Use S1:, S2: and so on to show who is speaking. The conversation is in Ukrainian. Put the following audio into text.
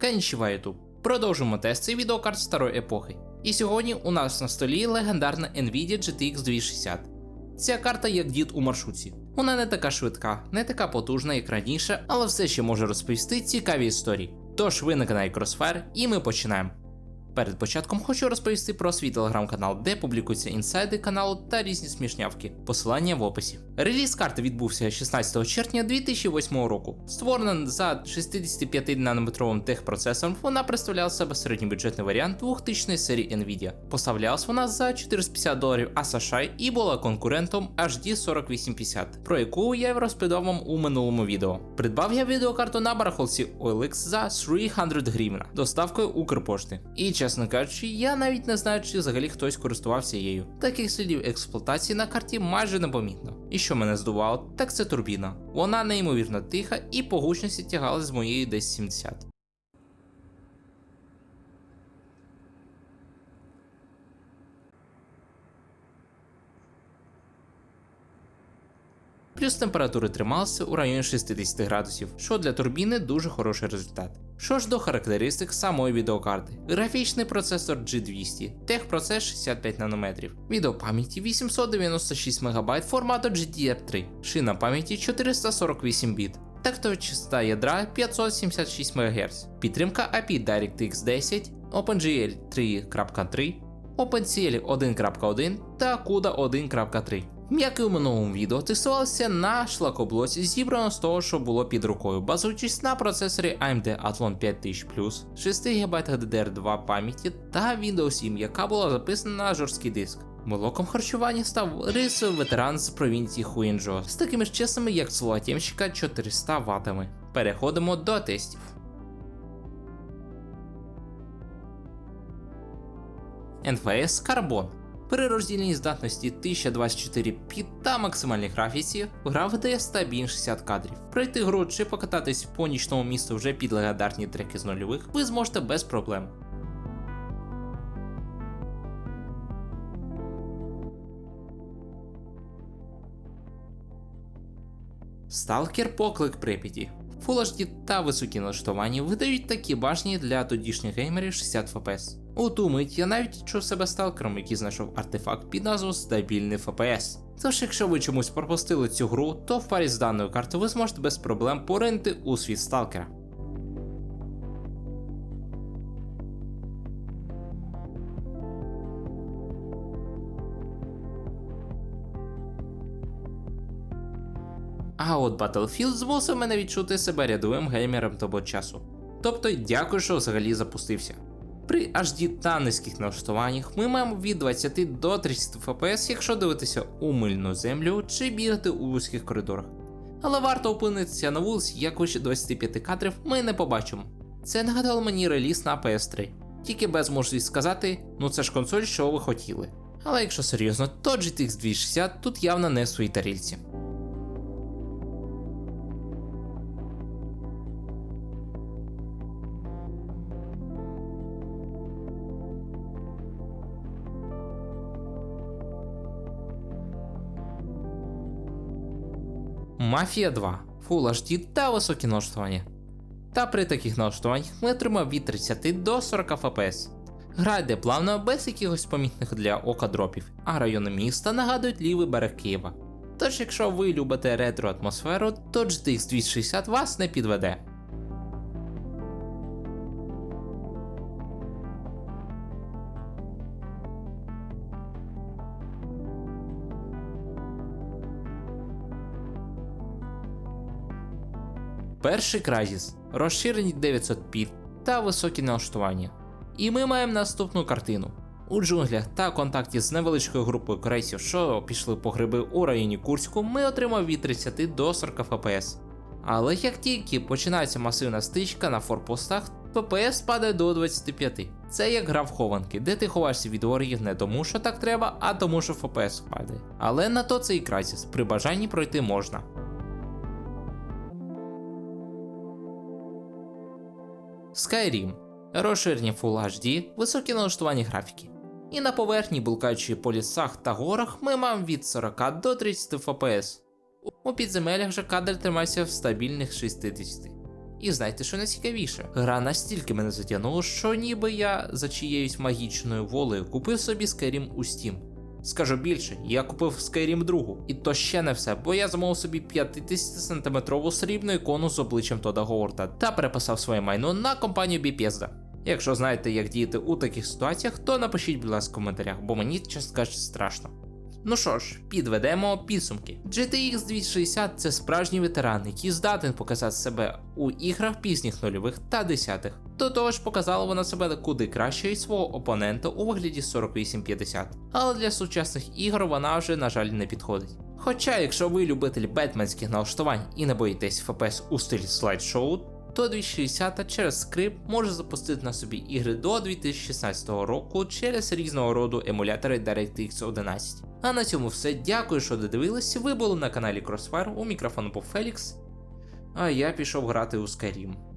S1: Канічіва Продовжимо тест цей відеокарт старої епохи. І сьогодні у нас на столі легендарна Nvidia GTX 260. Ця карта як дід у маршрутці. Вона не така швидка, не така потужна, як раніше, але все ще може розповісти цікаві історії. Тож ви на Crossfire і ми починаємо. Перед початком хочу розповісти про свій телеграм-канал, де публікуються інсайди каналу та різні смішнявки. Посилання в описі. Реліз карти відбувся 16 червня 2008 року. Створена за 65 нанометровим техпроцесором, вона представляла себе середньобюджетний варіант 2000 серії Nvidia. Поставлялась вона за 450 доларів ASA і була конкурентом HD 4850, про яку я розповідав вам у минулому відео. Придбав я відеокарту на барахолці OLX за 300 гривень доставкою Укрпошти. І чесно кажучи, я навіть не знаю, чи взагалі хтось користувався її. Таких слідів експлуатації на карті майже непомітно. І що мене здувало, так це турбіна. Вона неймовірно тиха і по гучності тягалась з моєї десь 70. Плюс температури трималися у районі 60 градусів, що для турбіни дуже хороший результат. Що ж до характеристик самої відеокарти: графічний процесор G200, техпроцес 65 нанометрів, відеопам'яті 896 МБ формату GDDR3, шина пам'яті 448 біт. Тактова частота ядра 576 МГц, підтримка API DirectX 10, OpenGL 3.3, OpenCL 1.1 та CUDA 1.3. Як і у минулому відео, тестувалося на шлакоблоці, зібрано з того, що було під рукою, базуючись на процесорі AMD Athlon 5000 6 ГБ DDR2 пам'яті та Windows 7, яка була записана на жорсткий диск. Блоком харчування став рисовий ветеран з провінції Хуінджо з такими ж чесними, як свого тємщика 400 ватами. Переходимо до тестів. NFS Carbon при роздільній здатності 1024 пі та максимальній графіці гра видає стабільні 60 кадрів. Пройти гру чи покататись по нічному місту вже під легендарні треки з нульових ви зможете без проблем. Сталкер поклик Прип'яті. Full HD та високі налаштування видають такі башні для тодішніх геймерів 60 FPS. У ту мить я навіть відчув себе сталкером, який знайшов артефакт під назвою стабільний FPS. Тож, якщо ви чомусь пропустили цю гру, то в парі з даною картою ви зможете без проблем поринити у світ сталкера. А от Battlefield змусив мене відчути себе рядовим геймером того часу. Тобто, дякую, що взагалі запустився. При HD та низьких налаштуваннях ми маємо від 20 до 30 FPS, якщо дивитися у мильну землю чи бігати у вузьких коридорах. Але варто опинитися на вулиці, як вище 25 кадрів ми не побачимо. Це нагадало мені реліз на PS3, тільки без можливості сказати, ну це ж консоль, що ви хотіли. Але якщо серйозно, то GTX 260 тут явно не в своїй тарілці. Мафія 2 Full HD та високі налаштування. Та при таких налаштуваннях ми отримаємо від 30 до 40 FPS. Гра йде плавно без якихось помітних для ока дропів, а райони міста нагадують лівий берег Києва. Тож, якщо ви любите ретро атмосферу, то GTX 260 вас не підведе. Перший Crysis, розширені 900 піт та високі налаштування. І ми маємо наступну картину. У джунглях та контакті з невеличкою групою крейсів, що пішли по гриби у районі Курську, ми отримав від 30 до 40 FPS. Але як тільки починається масивна стичка на форпостах, FPS падає до 25. Це як гра в хованки, де ти ховаєшся від ворогів не тому, що так треба, а тому, що FPS падає. Але на то це і Crysis, при бажанні пройти можна. Skyrim, розширення Full HD, високі налаштування графіки. І на поверхні, блукаючи по лісах та горах, ми маємо від 40 до 30 FPS. У підземеллях же кадр тримається в стабільних 60. І знаєте, що найцікавіше? Гра настільки мене затягнула, що ніби я за чиєюсь магічною волею купив собі Skyrim у Steam. Скажу більше, я купив Skyrim 2, і то ще не все, бо я замовив собі 50-сантиметрову срібну ікону з обличчям Тода Говарда та переписав своє майно на компанію Bethesda. Якщо знаєте, як діяти у таких ситуаціях, то напишіть, будь ласка, в коментарях, бо мені чесно кажучи страшно. Ну що ж, підведемо підсумки. GTX 260 це справжній ветеран, який здатен показати себе у іграх пізніх нульових та десятих. До того ж, показала вона себе куди краще від свого опонента у вигляді 4850. Але для сучасних ігор вона вже, на жаль, не підходить. Хоча, якщо ви любитель бетменських налаштувань і не боїтесь FPS у стилі слайд-шоу, то 260 через скрип може запустити на собі ігри до 2016 року через різного роду емулятори DirectX 11. А на цьому все. Дякую, що додивились. Ви були на каналі Crossfire, у мікрофону був Фелікс. А я пішов грати у Skyrim.